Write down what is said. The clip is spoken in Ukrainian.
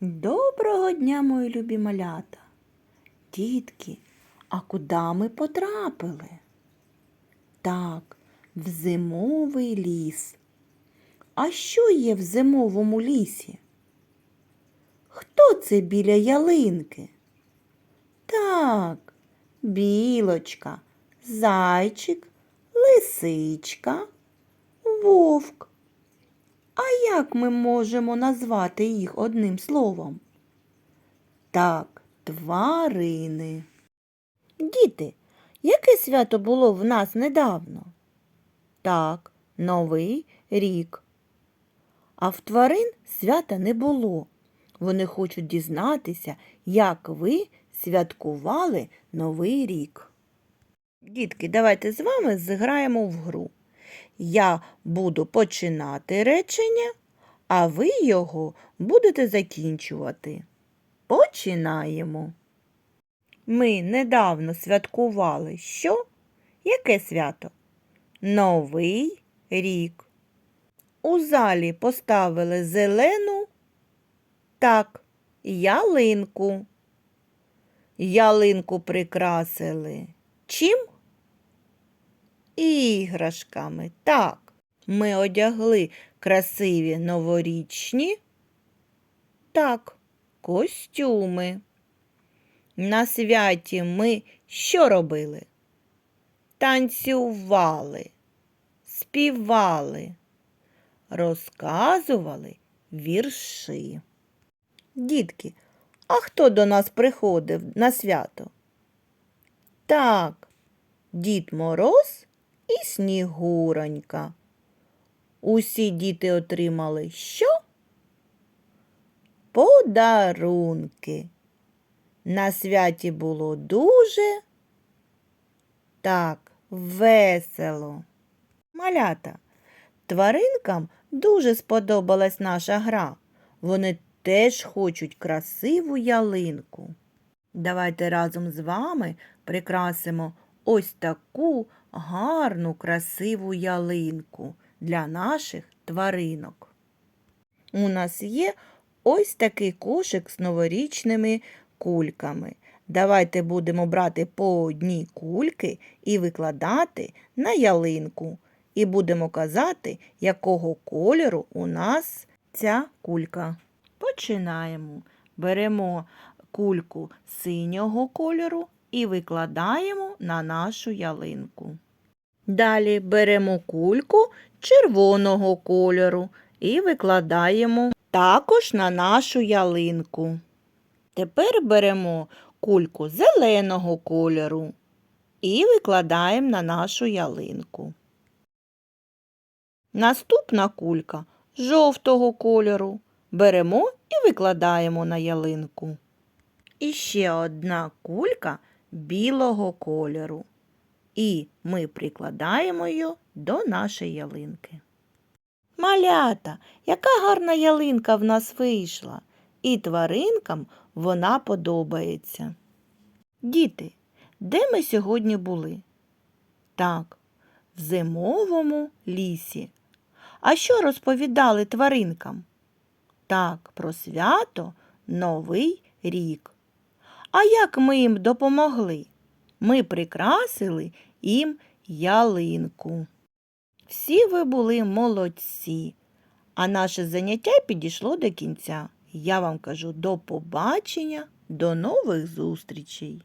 Доброго дня, мої любі малята. Дітки, а куди ми потрапили? Так, в зимовий ліс. А що є в зимовому лісі? Хто це біля ялинки? Так, білочка, зайчик, лисичка, вовк. А як ми можемо назвати їх одним словом? Так, тварини. Діти, яке свято було в нас недавно? Так, Новий рік. А в тварин свята не було. Вони хочуть дізнатися, як ви святкували Новий рік. Дітки, давайте з вами зіграємо в гру. Я буду починати речення, а ви його будете закінчувати. Починаємо. Ми недавно святкували що? Яке свято? Новий рік. У залі поставили зелену так, ялинку. Ялинку прикрасили. Чим? Іграшками. Так, ми одягли красиві новорічні. Так, костюми. На святі ми що робили? Танцювали, співали, розказували вірші. Дітки, а хто до нас приходив на свято? Так, Дід Мороз і Снігуронька. Усі діти отримали що? Подарунки. На святі було дуже так весело. Малята, тваринкам дуже сподобалась наша гра. Вони теж хочуть красиву ялинку. Давайте разом з вами прикрасимо ось таку гарну, красиву ялинку для наших тваринок. У нас є ось такий кошик з новорічними кульками. Давайте будемо брати по одній кульки і викладати на ялинку. І будемо казати, якого кольору у нас ця кулька. Починаємо. Беремо кульку синього кольору і викладаємо на нашу ялинку. Далі беремо кульку червоного кольору і викладаємо також на нашу ялинку. Тепер беремо кульку зеленого кольору і викладаємо на нашу ялинку. Наступна кулька жовтого кольору беремо і викладаємо на ялинку. І ще одна кулька білого кольору. І ми прикладаємо її до нашої ялинки. Малята, яка гарна ялинка в нас вийшла, і тваринкам вона подобається. Діти, де ми сьогодні були? Так, в зимовому лісі. А що розповідали тваринкам? Так, про свято Новий рік. А як ми їм допомогли? Ми прикрасили їм ялинку. Всі ви були молодці, а наше заняття підійшло до кінця. Я вам кажу до побачення, до нових зустрічей.